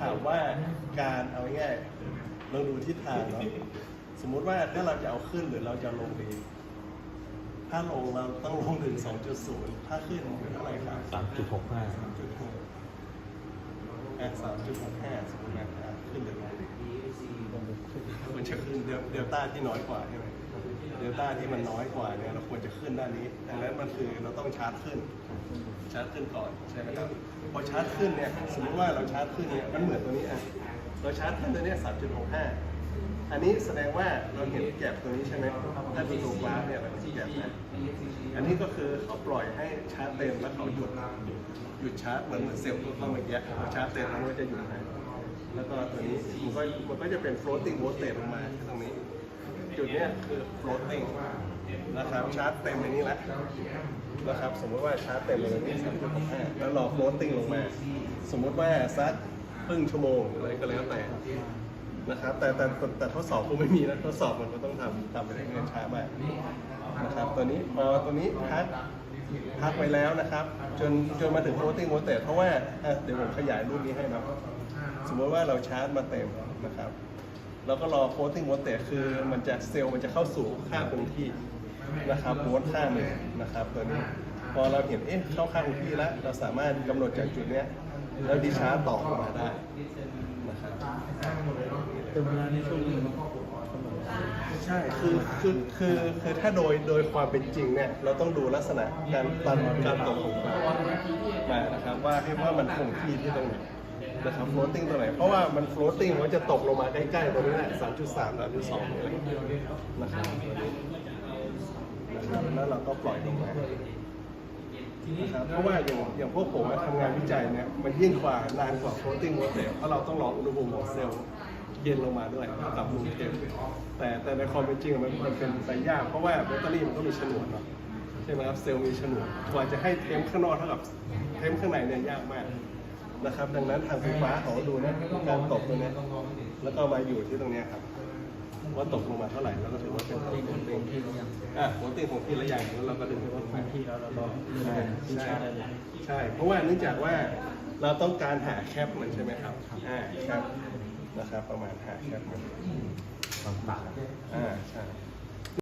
ถามว่าการเอาง่ายๆเราดูทิศทางเนาะสมมุติว่าถ้าเราจะเอาขึ้นหรือเราจะลงดี ถ้าลงเราต้องลงถึง 2.0 ถ้าขึ้นเป็นเท่าไหร่ครับ สามจุดหกห้า3.6อะ3.65สมมตินะอะขึ้นหรือลงดีควรจะขึ้นเดลเดลต้าที่น้อยกว่าใช่ไหมเดลต้าที่มันน้อยกว่าเนี่ยเราควรจะขึ้นด้านนี้ดังนั้นมันคือเราต้องชาร์จขึ้น ชาร์จขึ้นก่อนใช่ไหมครับพอชาร์จขึ้นเนี่ยสมมติว่าเราชาร์จขึ้นเนี่ยมันเหมือนตัวนี้อะเราชาร์จขึ้นตัวเนี้ย3.65 อันนี้แสดงว่าเราเห็นแก็บตัวนี้ใช่ไหมถ้าดูตัวกราฟเนี่ยเราเห็นแก็บนะอันนี้ก็คือเขาปล่อยให้ชาร์จเต็มแล้วเขาหยุดหยุดชาร์จเหมือนเหมือนเซลล์ตัวเข้าเมื่อกี้พอชาร์จเต็มแล้วมันก็จะหยุดนะแล้วก็ตัวนี้มันก็มันก็จะเป็น floating voltage ลงมาที่ตรงนี้ จุดเนี้ยคือ floating นะครับชาร์จเต็มในนี้แล้วนะครับสมมติว่าชาร์จเต็มในนี้3.65แล้วรอ floating ลงมา สมมติว่าสักครึ่งชั่วโมงอะไรก็แล้วแต่ นะครับแต่แต่แต่ทดสอบคงไม่มีนะทดสอบมันก็ต้องทำทำไปเรื่อยๆช้ามากนะครับตัวนี้พอตัวนี้พักพักไปแล้วนะครับ จนจนมาถึง floating v o l t a g เพราะว่าเดี๋ยวผมขยายรูปนี้ให้นะสมมติว่าเราชาร์จมาเต็มนะครับแล้วก็รอ floating v o l t a g คือมันจะเซลล์มันจะเข้าสู่ค่าคงที่นะครับโวลต์ค่าหนึ่งนะครับตัวนี้พอเราเห็นเอ๊ะเข้าค่าคงที่แล้ว เราสามารถกำหนดจากจุดเนี้ย แล้วดิชาร์จต่อออกมาได้นะครับเต็มเวลาในช่วงนี้ใช่คือคือคือคือถ้าโดยโดยความเป็นจริงเนี่ยเราต้องดูลักษณะการตันการตกของปลามานะครับว่าให้ว่ามันคงที่ที่ตรงไหนนะครับ floating ตรงไหน เพราะว่ามัน floating มันจะตกลงมาใกล้ๆตรงนี้แหละ3.3 3.2นี่แหละนะครับตัวนี้นะครับแล้วเราก็ปล่อยลงมานะครับ เพราะว่าอย่างอย่างพวกผมทำงานวิจัยเนี่ยมันยิ่งกว่านานกว่า floating voltage เพราะเราต้องรออุณหภูมิของเซลล์เย็นลงมาด้วยเท่ากับรูมเทมแต่แต่ในความเป็นจริงมันมันเป็นไปยาก เพราะว่าแบตเตอรี่มันก็มีฉนวนเนาะใช่ไหมครับเซลล์มีฉนวนกว่าจะให้เทมข้างนอกเท่ากับเทมข้างในเนี่ยยากมากนะครับ ดังนั้นทางไฟฟ้าเขาดูนะการตกตรงเนี้ยแล้วก็มาอยู่ที่ตรงนี้ครับ ว่าตกลงมาเท่าไหร่แล้วก็ถือว่าเป็นตกที่คนเป็นที่หรือยังอะโปรตีนของพี่ละอย่างแล้วเราก็ดึงไปว่าพื้นที่แล้วเราลองเลื่อนใช่ที่ใช่ชาร์จได้เลยใช่ เพราะว่าเนื่องจากว่าเราต้องการหาแคปมันใช่ไหมครับอ่าแคปนะครับประมาณหาแคปมันต่างอ่าใช่